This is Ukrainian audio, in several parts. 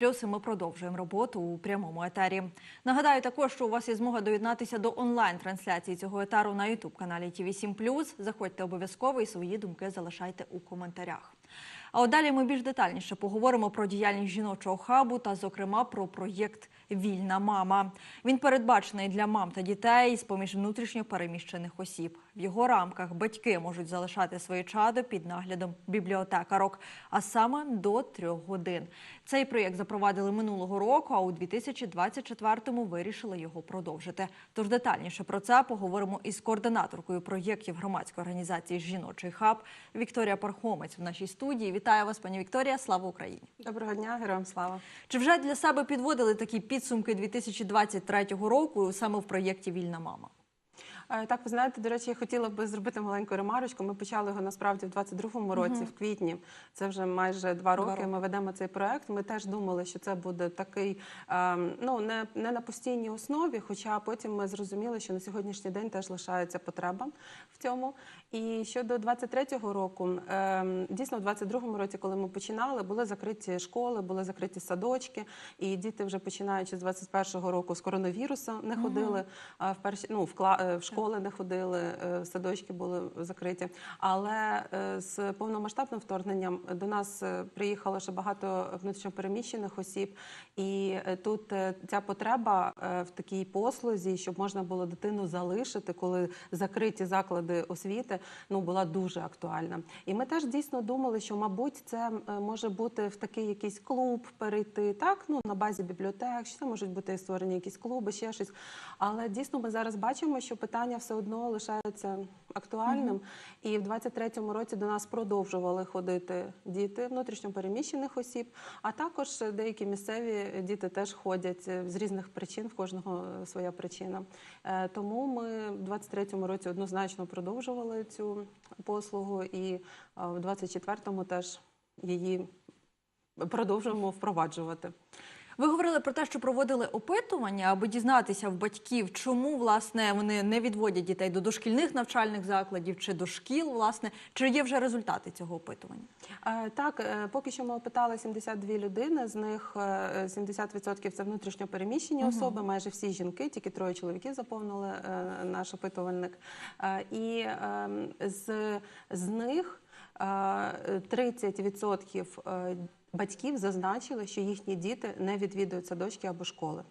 Плюс ми продовжуємо роботу у прямому етері. Нагадаю також, що у вас є змога доєднатися до онлайн-трансляції цього етару на youtube каналі ТВ 7 Заходьте обов'язково і свої думки залишайте у коментарях. А от далі ми більш детальніше поговоримо про діяльність жіночого хабу та, зокрема, про проєкт Вільна мама. Він передбачений для мам та дітей з поміж внутрішньо переміщених осіб. В його рамках батьки можуть залишати свої чадо під наглядом бібліотекарок, а саме до трьох годин. Цей проєкт запровадили минулого року, а у 2024-му вирішили його продовжити. Тож детальніше про це поговоримо із координаторкою проєктів громадської організації Жіночий хаб Вікторія Пархомець в нашій студії. Вітаю вас, пані Вікторія. Слава Україні! Доброго дня, героям слава. Чи вже для себе підводили такі підсумки 2023 року саме в проєкті Вільна мама? Так, ви знаєте, до речі, я хотіла би зробити маленьку ремарочку. Ми почали його насправді в 22-му році, в квітні. Це вже майже два роки. Два Ми ведемо цей проект. Ми теж думали, що це буде такий, ем, ну не, не на постійній основі. Хоча потім ми зрозуміли, що на сьогоднішній день теж лишається потреба в цьому. І щодо 23-го року, ем, дійсно, в 22-му році, коли ми починали, були закриті школи, були закриті садочки, і діти вже починаючи з 21-го року з коронавірусу не ходили а, в перші, ну в кла- е, в школи не ходили, е, садочки були закриті. Але е, з повномасштабним вторгненням до нас приїхало ще багато внутрішньопереміщених осіб, і тут ця потреба в такій послузі, щоб можна було дитину залишити, коли закриті заклади освіти, ну була дуже актуальна. І ми теж дійсно думали, що мабуть це е, може бути в такий якийсь клуб перейти, так ну на базі бібліотек, що це можуть бути створені якісь клуби, ще щось. Але дійсно ми зараз бачимо, що питання все одно лишається актуальним. І в 23-му році до нас продовжували ходити діти внутрішньопереміщених осіб, а також деякі місцеві діти теж ходять е, з різних причин, в кожного своя причина. Е, Тому ми в 23-му році однозначно продовжували цю послугу, і е, в 24-му теж її продовжуємо впроваджувати. Ви говорили про те, що проводили опитування, аби дізнатися в батьків, чому власне вони не відводять дітей до дошкільних навчальних закладів чи до шкіл, власне, чи є вже результати цього опитування? Е, Так, е, поки що ми опитали 72 людини, з них е, 70% це внутрішньо переміщені особи, майже всі жінки, тільки троє чоловіків заповнили е, наш опитувальник. Е, І ем, з, з них е, 30% е, Батьків зазначили, що їхні діти не відвідують садочки або школи.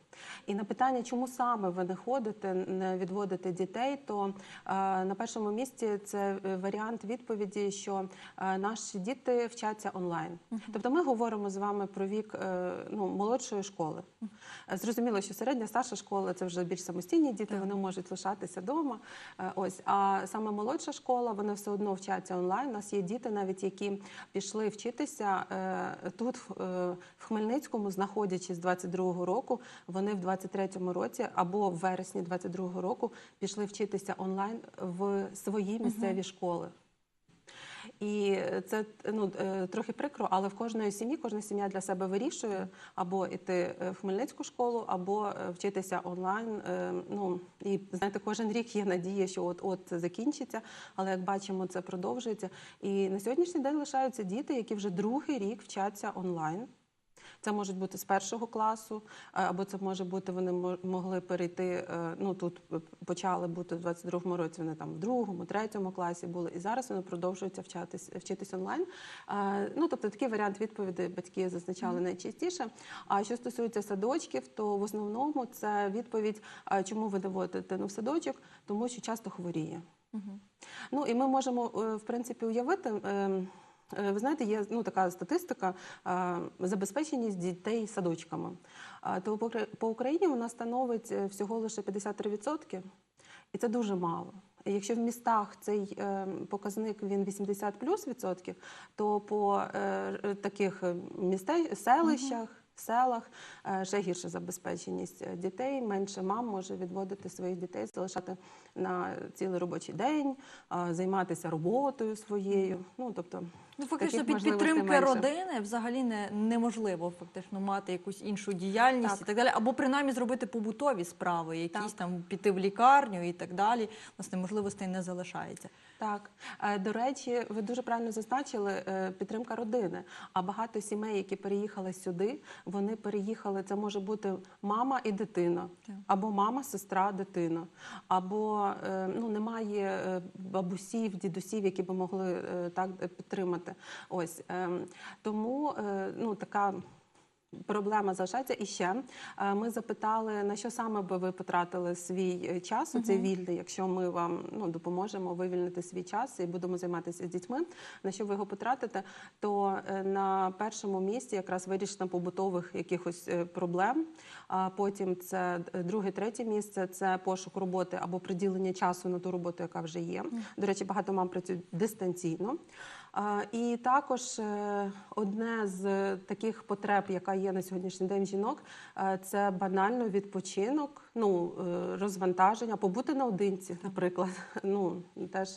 І на питання, чому саме ви не ходите, не відводите дітей, то е, на першому місці це е, варіант відповіді, що е, наші діти вчаться онлайн. Тобто ми говоримо з вами про вік ну, молодшої школи. Зрозуміло, що середня старша школа це вже більш самостійні діти, вони можуть лишатися вдома. Ось, а саме молодша школа, вони все одно вчаться онлайн. У нас є діти, навіть які пішли вчитися тут, в- в Хмельницькому, знаходячись з 22-го року, вони в 23-му році або в вересні 22-го року пішли вчитися онлайн в свої місцеві школи. І це ну е, трохи прикро, але в кожної сім'ї кожна сім'я для себе вирішує або йти е, в Хмельницьку школу, або е, вчитися онлайн. Ну і знаєте, кожен рік є надія, що от от це закінчиться. Але як бачимо, це продовжується. І на сьогоднішній день лишаються діти, які вже другий рік вчаться онлайн. Це можуть бути з першого класу, е, або це може бути, вони мо- могли перейти. е, Ну тут почали бути в 22-му році. Вони там в другому, третьому класі були, і зараз вони продовжуються вчатись, вчитись онлайн. Е, Ну тобто такий варіант відповіді батьки зазначали найчастіше. А що стосується садочків, то в основному це відповідь, чому ви не водите дитину в садочок, тому що часто хворіє. Ну і ми можемо в принципі уявити. Е, Ви знаєте, є ну така статистика е, забезпеченість дітей садочками. То по Україні вона становить е, всього лише 53%, і це дуже мало. Якщо в містах цей е, показник він 80 плюс відсотків, то по е, таких е, місте, селищах. Селах е, ще гірша забезпеченість е, дітей. Менше мам може відводити своїх дітей, залишати на цілий робочий день, е, займатися роботою своєю. Ну тобто Ну, фактично, таких під підтримки менше. родини взагалі не, неможливо фактично мати якусь іншу діяльність Так. і так далі, або принаймні зробити побутові справи, якісь Так. там піти в лікарню і так далі. Власне, можливостей не залишається. Так, Е, до речі, ви дуже правильно зазначили е, підтримка родини. А багато сімей, які переїхали сюди, вони переїхали. Це може бути мама і дитина, Так. або мама, сестра, дитина, або е, ну немає бабусів, дідусів, які би могли так е, підтримати. Ось ем, тому е, ну така. Проблема залишається і ще е, ми запитали на що саме би ви потратили свій е, час у цей вільний, якщо ми вам ну допоможемо вивільнити свій час і будемо займатися з дітьми. На що ви його потратите? То е, на першому місці якраз вирішення побутових якихось е, проблем. А потім це друге, третє місце це пошук роботи або приділення часу на ту роботу, яка вже є. До речі, багато мам працюють дистанційно. І також е, одне з таких потреб, яка є на сьогоднішній день жінок, е, це банально відпочинок, ну е, розвантаження, побути наодинці, наприклад. Ну теж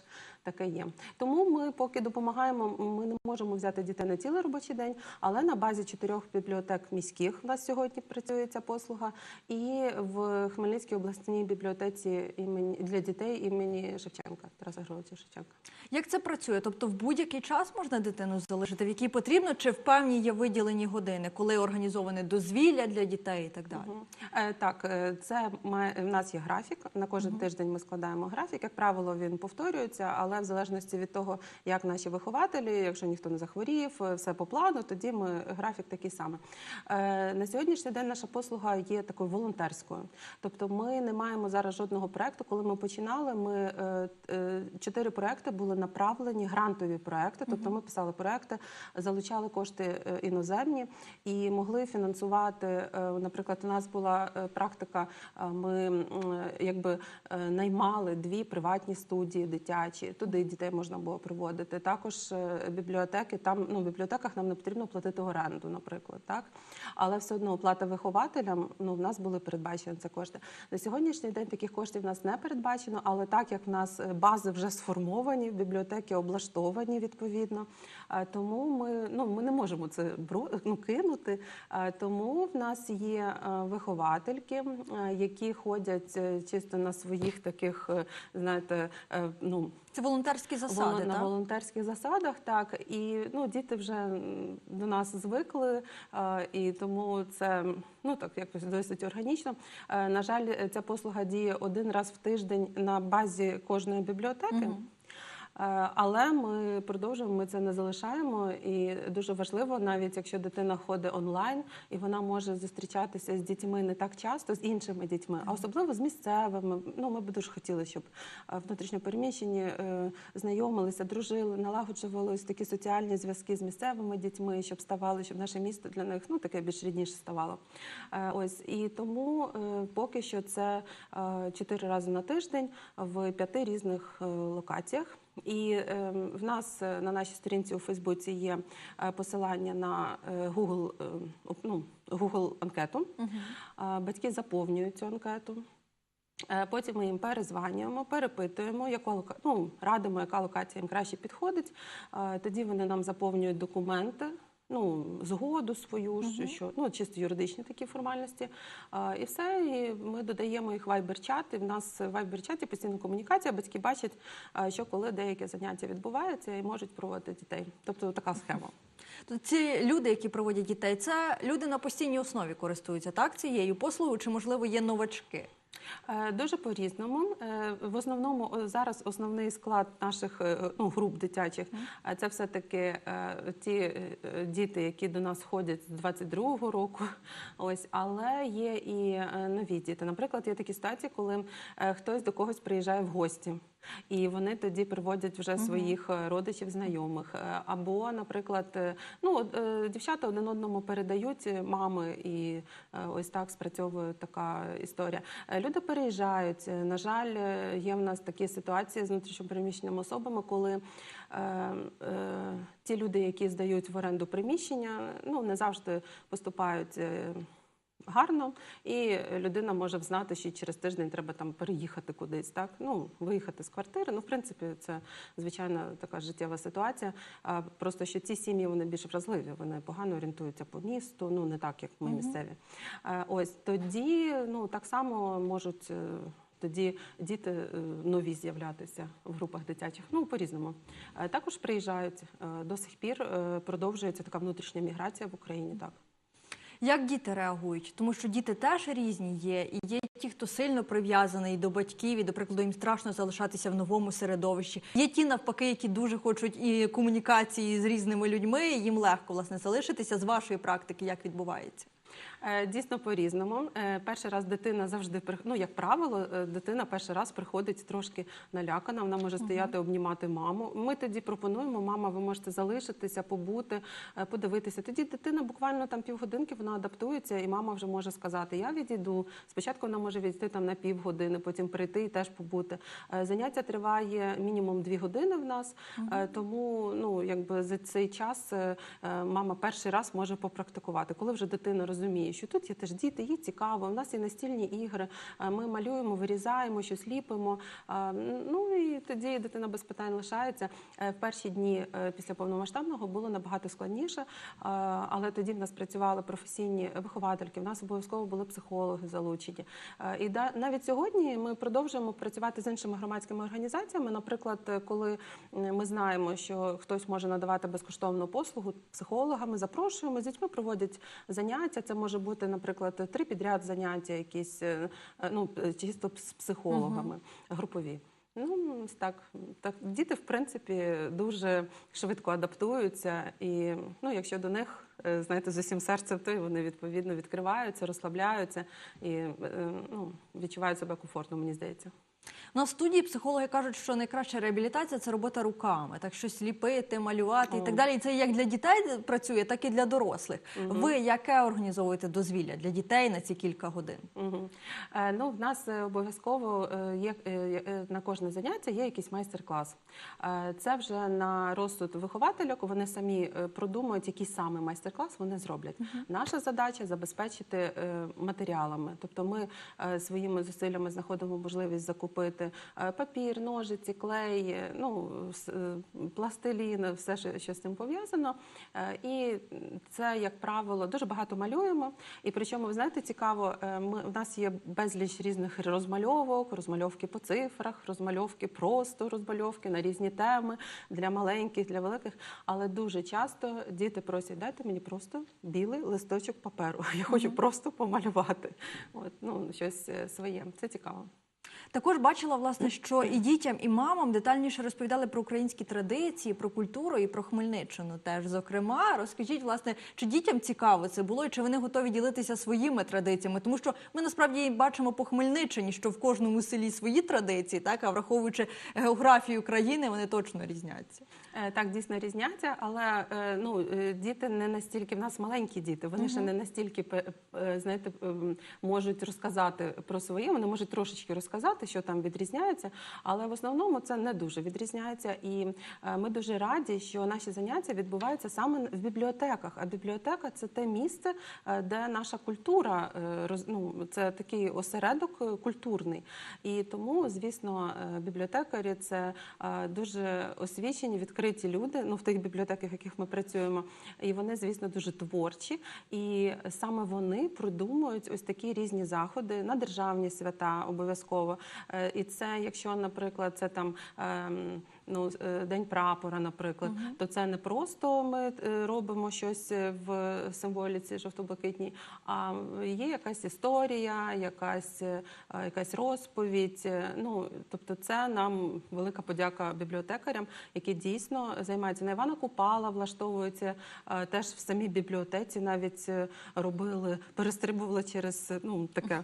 таке є. Тому ми поки допомагаємо. Ми не можемо взяти дітей на цілий робочий день, але на базі чотирьох бібліотек міських у нас сьогодні працює ця послуга, і в Хмельницькій обласній бібліотеці імені для дітей імені Шевченка, Тараса Григоровича Шевченка. Як це працює? Тобто в будь-який час можна дитину залишити, в який потрібно, чи в певні є виділені години, коли організоване дозвілля для дітей і так далі? Мгм. Е, Так, е, це в нас є графік. На кожен тиждень ми складаємо графік. Як правило, він повторюється, але в залежності від того, як наші вихователі, якщо ніхто не захворів, е, все по плану, тоді ми графік такий самий. Е, На сьогоднішній день наша послуга є такою волонтерською. Тобто, ми не маємо зараз жодного проекту. Коли ми починали, ми е, чотири проекти були направлені, грантові проекти. Тобто, ми писали проекти, залучали кошти іноземні і могли фінансувати. Наприклад, у нас була практика. Ми якби е, наймали дві приватні студії дитячі. Туди дітей можна було приводити. Також е, бібліотеки. Там ну в бібліотеках нам не потрібно платити оренду, наприклад, так але все одно оплата вихователям. Ну в нас були передбачені це кошти. На сьогоднішній день таких коштів в нас не передбачено, але так як в нас е, бази вже сформовані, бібліотеки облаштовані відповідно. Тому ми ну ми не можемо це ну, кинути. Тому в нас є е, виховательки, е, які ходять е, чисто на своїх таких, знаєте, ну Це волонтерські засади, Волон- на так? волонтерських засадах, так і ну діти вже до нас звикли, і тому це ну так якось досить органічно. На жаль, ця послуга діє один раз в тиждень на базі кожної бібліотеки. Мгм. Е, Але ми продовжуємо, ми це не залишаємо. І дуже важливо, навіть якщо дитина ходить онлайн, і вона може зустрічатися з дітьми не так часто, з іншими дітьми, а особливо з місцевими. Ну, ми б дуже хотіли, щоб е, внутрішньопереміщені е, знайомилися, дружили, налагоджували ось такі соціальні зв'язки з місцевими дітьми, щоб ставали, щоб наше місто для них ну таке більш рідніше ставало. Ось і тому поки що це чотири рази на тиждень в п'яти різних локаціях. І е, в нас е, на нашій сторінці у Фейсбуці є е, посилання на е, Google, е, ну, Google анкету. Е, Батьки заповнюють цю анкету. Потім ми їм перезванюємо, перепитуємо, яку ну, радимо, яка локація їм краще підходить. Тоді вони нам заповнюють документи. Ну, згоду свою, що, що ну чисто юридичні такі формальності, а, і все. І ми додаємо їх в Viber-чат. І в нас в Viber-чаті постійна комунікація. Батьки бачать, що коли деякі заняття відбуваються і можуть проводити дітей. Тобто така схема. То ці люди, які проводять дітей, це люди на постійній основі користуються так цією послугою, чи можливо є новачки? Е, Дуже по-різному. Е, В основному зараз основний склад наших е, ну, груп дитячих це все-таки е, ті діти, які до нас ходять з 22-го року. Ось, але є і нові діти. Наприклад, є такі ситуації, коли хтось до когось приїжджає в гості. І вони тоді приводять вже своїх е, родичів, знайомих. Е, Або, наприклад, е, ну дівчата один одному передають мами, і ось так спрацьовує така історія. Люди переїжджають. На жаль, є в нас такі ситуації з внутрішньопереміщеними особами, коли е, е, ті люди, які здають в оренду приміщення, ну не завжди поступають. Гарно, і людина може взнати, що через тиждень треба там переїхати кудись, так ну виїхати з квартири. Ну, в принципі, це звичайна така життєва ситуація. А просто що ці сім'ї вони більш вразливі, вони погано орієнтуються по місту, ну не так, як ми місцеві. Е, Ось тоді ну так само можуть. е, Тоді діти е, нові з'являтися в групах дитячих. Ну по-різному. Е, Також приїжджають до сих пір. Продовжується така внутрішня міграція в Україні. Так Як діти реагують? Тому що діти теж різні є, і є ті, хто сильно прив'язаний до батьків, і, до прикладу, їм страшно залишатися в новому середовищі. Є ті, навпаки, які дуже хочуть і комунікації з різними людьми. і Їм легко власне залишитися з вашої практики, як відбувається. Е, Дійсно по-різному. Е, Перший раз дитина завжди ну, як правило, е, дитина перший раз приходить трошки налякана. Вона може стояти, обнімати маму. Ми тоді пропонуємо, мама, ви можете залишитися, побути, подивитися. Тоді дитина буквально там півгодинки вона адаптується, і мама вже може сказати: Я відійду. Спочатку вона може відійти там на півгодини, потім прийти і теж побути. Заняття триває мінімум дві години в нас, тому ну якби за цей час мама перший раз може попрактикувати, коли вже дитина розуміє, що тут є теж діти, їй цікаво. У нас є настільні ігри. е, Ми малюємо, вирізаємо, щось ліпимо. Е, Ну і тоді дитина без питань лишається. Е, В перші дні після повномасштабного було набагато складніше, але тоді в нас працювали професійні виховательки. В нас обов'язково були психологи залучені. І навіть сьогодні ми продовжуємо працювати з іншими громадськими організаціями. Наприклад, коли ми знаємо, що хтось може надавати безкоштовну послугу психолога, ми запрошуємо з дітьми, проводять заняття. Це може бути, наприклад, три підряд заняття, якісь е, е, ну чисто з психологами, групові. Ну так, так діти, в принципі, дуже швидко адаптуються, і ну, якщо до них е, знаєте, з усім серцем, то вони відповідно відкриваються, розслабляються і ну, відчувають себе комфортно, мені здається. На студії психологи кажуть, що найкраща реабілітація це робота руками, так щось ліпити, малювати і так далі. І це як для дітей працює, так і для дорослих. Ви яке організовуєте дозвілля для дітей на ці кілька годин? Угу. Е, ну, в нас е, обов'язково е, є е, е, на кожне заняття є якийсь майстер-клас. Е, це вже на розсуд виховательок. Вони самі продумують, який саме майстер-клас вони зроблять. Наша задача забезпечити е, матеріалами. Тобто, ми е, своїми зусиллями знаходимо можливість закупити е, папір, ножиці, клей, е, ну е, пластилін, все, що, з цим пов'язано. І це, як правило, дуже багато малюємо. І причому, ви знаєте, цікаво, ми, у нас є безліч різних розмальовок, розмальовки по цифрах, розмальовки просто розмальовки на різні теми для маленьких, для великих. Але дуже часто діти просять, дайте мені просто білий листочок паперу. Я хочу просто помалювати. От, ну, щось своє. Це цікаво. Також бачила, власне, що і дітям, і мамам детальніше розповідали про українські традиції, про культуру і про Хмельниччину. Теж зокрема, розкажіть, власне, чи дітям цікаво це було, і чи вони готові ділитися своїми традиціями? Тому що ми насправді бачимо по Хмельниччині, що в кожному селі свої традиції, так а враховуючи географію країни, вони точно різняться. Е, Так, дійсно різняться, але е, ну, е, діти не настільки, в нас маленькі діти, вони ще не настільки знаєте, можуть розказати про своє, вони можуть трошечки розказати, що там відрізняється, але в основному це не дуже відрізняється. І ми дуже раді, що наші заняття відбуваються саме в бібліотеках. А бібліотека це те місце, де наша культура ну, це такий осередок культурний. І тому, звісно, бібліотекарі це дуже освічені, відкриті люди. Ну в тих бібліотеках, в яких ми працюємо, і вони, звісно, дуже творчі. І саме вони продумують ось такі різні заходи на державні свята обов'язково. Е, І це, якщо, наприклад, це там. Ну, е, день прапора, наприклад, то це не просто ми е, робимо щось в символіці жовто-блакитній, а є якась історія, якась, е, якась розповідь. Ну, тобто, це нам велика подяка бібліотекарям, які дійсно займаються. На Івана Купала влаштовуються е, теж в самій бібліотеці, навіть робили, перестрибували через ну таке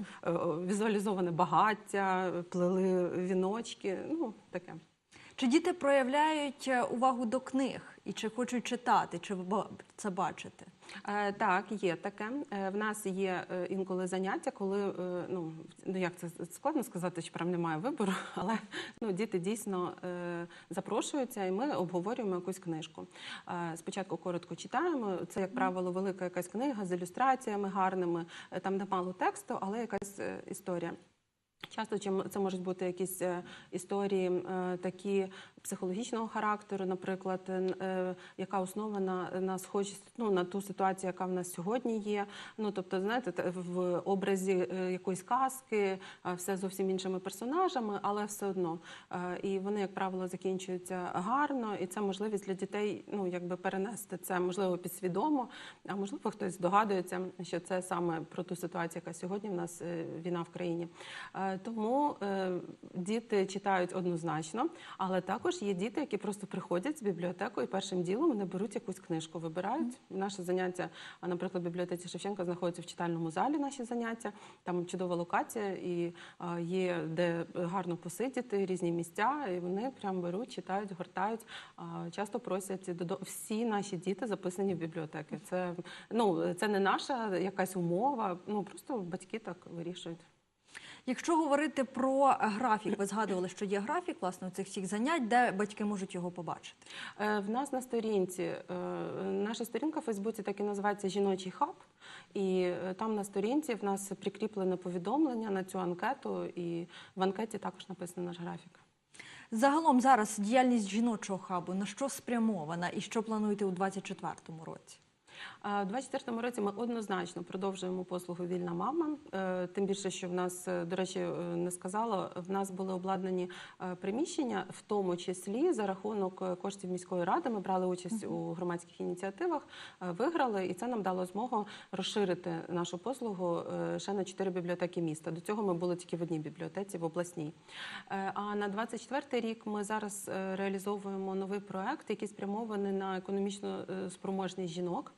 візуалізоване багаття, плели віночки. Ну таке. Чи діти проявляють е, увагу до книг і чи хочуть читати, чи це бачите? Е, Так, є таке. Е, В нас є інколи заняття, коли ну ну як це складно сказати, що прям немає вибору, але ну діти дійсно запрошуються, і ми обговорюємо якусь книжку. Спочатку коротко читаємо. Це, як правило, велика якась книга з ілюстраціями гарними, там де мало тексту, але якась історія. Часто це можуть бути якісь е, історії е, такі психологічного характеру, наприклад, е, яка основана на схожість ну, на ту ситуацію, яка в нас сьогодні є. Ну тобто, знаєте, в образі якоїсь казки, все зовсім іншими персонажами, але все одно. І вони, як правило, закінчуються гарно, і це можливість для дітей ну, якби перенести це можливо підсвідомо, а можливо, хтось здогадується, що це саме про ту ситуацію, яка сьогодні в нас війна в країні. Тому е, діти читають однозначно, але також є діти, які просто приходять з бібліотеку і першим ділом вони беруть якусь книжку, вибирають. Наше заняття, наприклад, в бібліотеці Шевченка знаходиться в читальному залі. Наші заняття там чудова локація, і є де гарно посидіти, різні місця, і вони прям беруть, читають, гортають. Часто просять додо- всі наші діти записані в бібліотеки. Це ну це не наша якась умова. Ну просто батьки так вирішують. Якщо говорити про графік, ви згадували, що є графік власне цих всіх занять, де батьки можуть його побачити. Е, В нас на сторінці е, наша сторінка в Фейсбуці так і називається Жіночий хаб. І е, там на сторінці в нас прикріплене повідомлення на цю анкету, і в анкеті також написано наш графік. Загалом зараз діяльність жіночого хабу на що спрямована і що плануєте у 2024 році? У 2024 році ми однозначно продовжуємо послугу Вільна мама. Е, Тим більше, що в нас, е, до речі, е, не сказала, в нас були обладнані приміщення, в тому числі за рахунок коштів міської ради. Ми брали участь у громадських ініціативах, виграли, і це нам дало змогу розширити нашу послугу ще на чотири бібліотеки міста. До цього ми були тільки в одній бібліотеці в обласній. А на 24 рік ми зараз реалізовуємо новий проект, який спрямований на економічну е, спроможність жінок.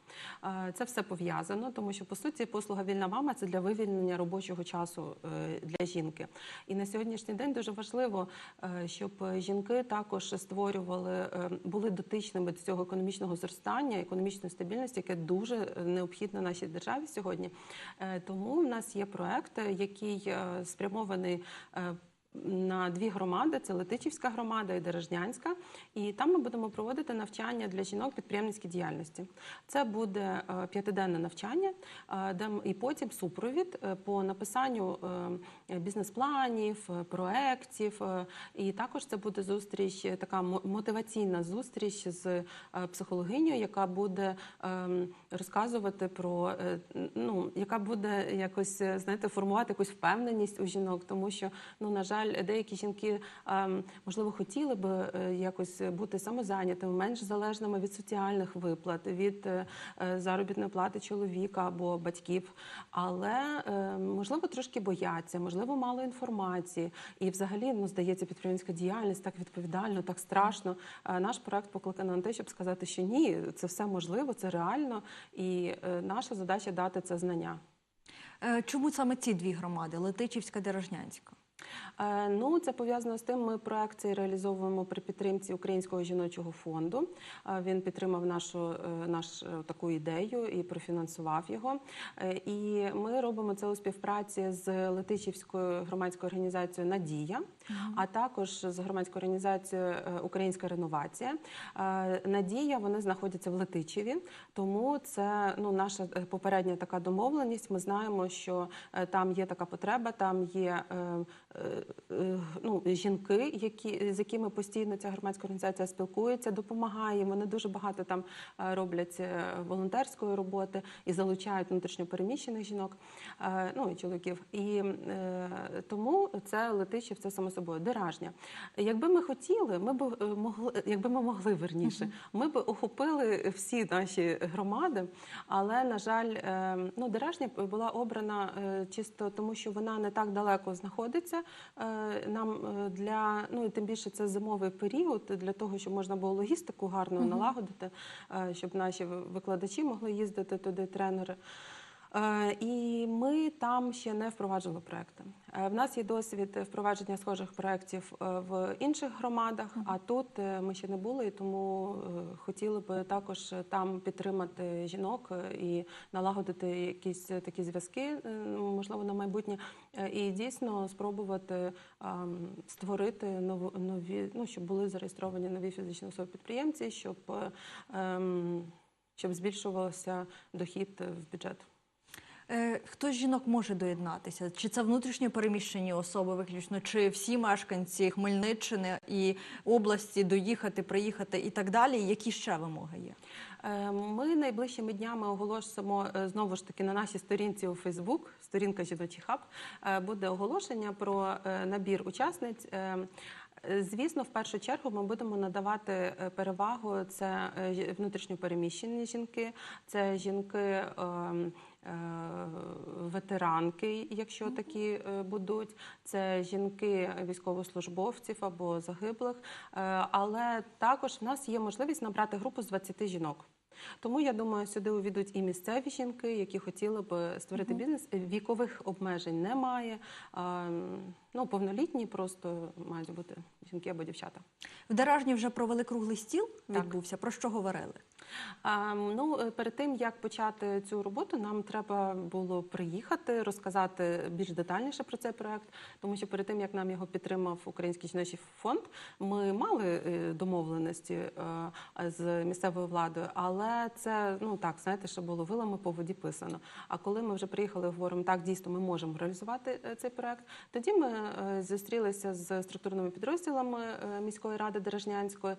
Е, Це все пов'язано, тому що по суті послуга вільна мама це для вивільнення робочого часу е, для жінки. І на сьогоднішній день дуже важливо, е, щоб жінки також створювали, були дотичними до цього економічного зростання, економічної стабільності, яке дуже необхідно нашій державі сьогодні. Тому в нас є проект, який спрямований. На дві громади: це Летичівська громада і Дережнянська. І там ми будемо проводити навчання для жінок підприємницькій діяльності. Це буде е, п'ятиденне навчання, е, де і потім супровід е, по написанню бізнес-планів, проєктів. І також це буде зустріч, така мотиваційна зустріч з психологинею, яка буде ем, розказувати про ну, яка буде якось знаєте, формувати якусь впевненість у жінок, тому що ну на жаль, деякі жінки можливо хотіли би е, якось бути самозайнятими, менш залежними від соціальних виплат, від е, е, заробітної плати чоловіка або батьків, але можливо трошки бояться, можливо, мало інформації. І взагалі ну здається, підприємницька діяльність так відповідально, так страшно. Наш проект покликаний на те, щоб сказати, що ні, це все можливо, це реально, і наша задача дати це знання. Чому саме ці дві громади Летичівська Дережнянська? Е, Ну, це пов'язано з тим. Ми проект цей реалізовуємо при підтримці Українського жіночого фонду. Е, Він підтримав нашу е, наш е, таку ідею і профінансував його. І ми робимо це у співпраці з Летичівською громадською організацією Надія, а також з громадською організацією Українська реновація. Надія вони знаходяться в Летичеві, тому це ну наша попередня така домовленість. Ми знаємо, що там є така потреба, там є. Е, е, ну, жінки, які, з якими постійно ця громадська організація спілкується, допомагає. Вони дуже багато там е, роблять волонтерської роботи і залучають внутрішньопереміщених жінок, ну і чоловіків. І тому це Летичів, це само собою Деражня. Якби ми хотіли, ми б могли, якби ми могли верніше, ми б охопили всі наші громади, але на жаль, ну Деражня була обрана чисто тому, що вона не так далеко знаходиться. Е, Нам е, для ну і тим більше це зимовий період для того, щоб можна було логістику гарно налагодити, е, щоб наші викладачі могли їздити туди, тренери. Е, І ми там ще не впроваджували проекти. Е, В нас є досвід впровадження схожих проєктів е, в інших громадах, а тут ми ще не були, і тому хотіли би також там підтримати жінок і налагодити якісь такі зв'язки, можливо, на майбутнє, і дійсно спробувати ем, створити нові, ну щоб були зареєстровані нові фізичні особи підприємці, щоб, ем, щоб збільшувався дохід в бюджет. Е, Хто з жінок може доєднатися? Чи це внутрішньо переміщені особи виключно, чи всі мешканці Хмельниччини і області доїхати, приїхати і так далі? Які ще вимоги є? Е, Ми найближчими днями оголосимо е, знову ж таки на нашій сторінці у Фейсбук, сторінка жіночий хаб, буде оголошення про набір учасниць. Е, Звісно, в першу чергу ми будемо надавати е, перевагу це е, внутрішньопереміщені жінки, це жінки. ем, Ветеранки, якщо такі будуть, це жінки військовослужбовців або загиблих. Але також в нас є можливість набрати групу з 20 жінок. Тому я думаю, сюди увійдуть і місцеві жінки, які хотіли б створити бізнес. Вікових обмежень немає. Ну, повнолітні просто мають бути жінки або дівчата. В Деражні вже провели круглий стіл. Так. Відбувся. Про що говорили? А, ну, е, перед тим як почати цю роботу, нам треба було приїхати, розказати більш детальніше про цей проект, тому що перед тим як нам його підтримав Український жіночий фонд, ми мали е, домовленості е, з місцевою владою, але це ну так, знаєте, що було вилами по воді писано. А коли ми вже приїхали, говоримо, так дійсно ми можемо реалізувати цей проект. Тоді ми зустрілися з структурними підрозділами е, міської ради Дережнянської,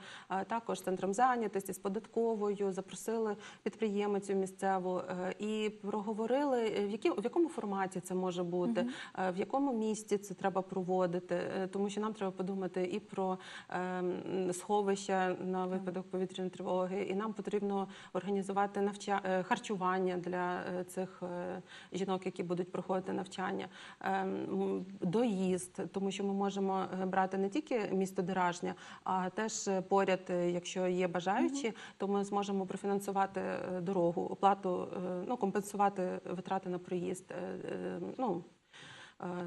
також центром зайнятості, з податковою, запросили підприємицю місцеву е, і проговорили, е, в які в якому форматі це може бути, е, в якому місті це треба проводити, е, тому що нам треба подумати і про ем, сховища на випадок повітряної тривоги, і нам потрібно організувати навча... е, харчування для е, цих е, жінок, які будуть проходити навчання, Ем, м, доїзд, тому що ми можемо е, брати не тільки місто Деражня, а теж поряд, е, якщо є бажаючі, то ми зможемо профінансувати е, дорогу, оплату, ну компенсувати витрати на проїзд. Ну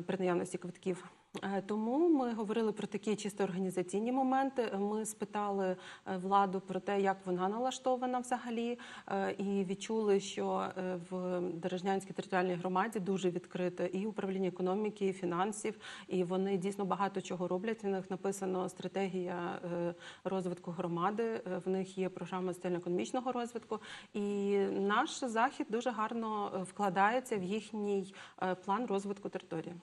при наявності квитків. Е, Тому ми говорили про такі чисто організаційні моменти. Ми спитали е, владу про те, як вона налаштована взагалі, е, і відчули, що в Дорожнянській територіальній громаді дуже відкрите і управління економіки, і фінансів, і вони дійсно багато чого роблять. В них написано стратегія розвитку громади. В них є програма соціально-економічного розвитку. І наш захід дуже гарно вкладається в їхній план розвитку території.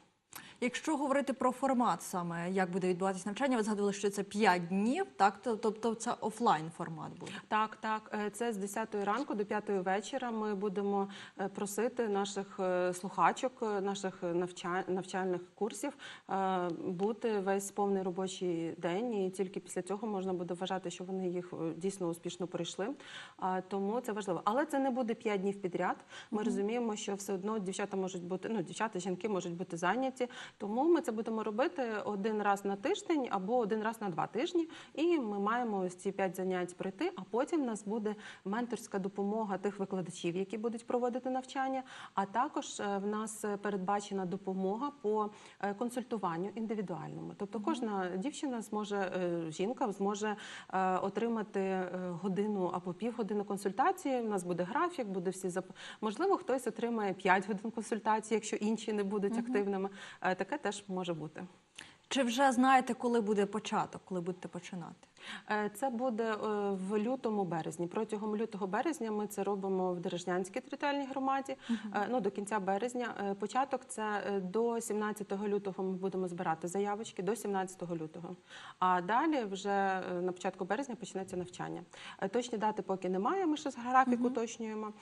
Якщо говорити про формат, саме як буде відбуватися навчання, ви згадували, що це 5 днів, так тобто це офлайн формат буде. Так, так. Е, Це з 10 ранку до 5 вечора. Ми будемо е, просити наших е, слухачок, наших навча- навчальних курсів бути весь повний робочий день, і тільки після цього можна буде вважати, що вони їх дійсно успішно пройшли. Тому це важливо. Але це не буде 5 днів підряд. Ми розуміємо, що все одно дівчата можуть бути, ну дівчата, жінки можуть бути зайняті. Тому ми це будемо робити один раз на тиждень або один раз на два тижні. І ми маємо ось ці п'ять занять пройти. А потім в нас буде менторська допомога тих викладачів, які будуть проводити навчання. А також е, в нас передбачена допомога по е, консультуванню індивідуальному. Тобто, кожна дівчина зможе, е, жінка зможе отримати годину або півгодини консультації. У нас буде графік, буде всі зап... Можливо, хтось отримає 5 годин консультації, якщо інші не будуть активними. Таке теж може бути. Чи вже знаєте, коли буде початок, коли будете починати? Е, Це буде е, в лютому березні. Протягом лютого березня ми це робимо в Дережнянській територіальній громаді. Е, Ну до кінця березня. Початок це до 17 лютого. Ми будемо збирати заявочки до 17 лютого. А далі вже на початку березня почнеться навчання. Точні дати поки немає. Ми ще з графік уточнюємо.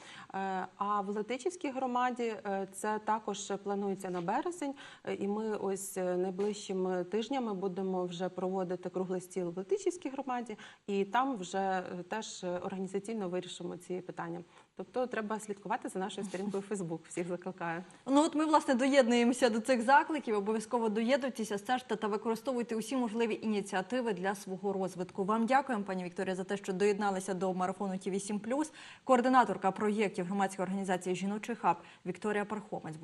А в Летичівській громаді це також планується на березень. І ми ось найближчими тижня ми будемо вже проводити круглий стіл в Летичівській громаді, і там вже е, теж е, організаційно вирішимо ці питання. Тобто треба слідкувати за нашою сторінкою Фейсбук. Всіх закликаю. Ну от ми власне доєднуємося до цих закликів. Обов'язково доєднуйтеся, стежте та використовуйте усі можливі ініціативи для свого розвитку. Вам дякуємо, пані Вікторія, за те, що доєдналися до марафону ТІВІ 7+. Координаторка проєктів громадської організації Жіночий хаб Вікторія Пархомець.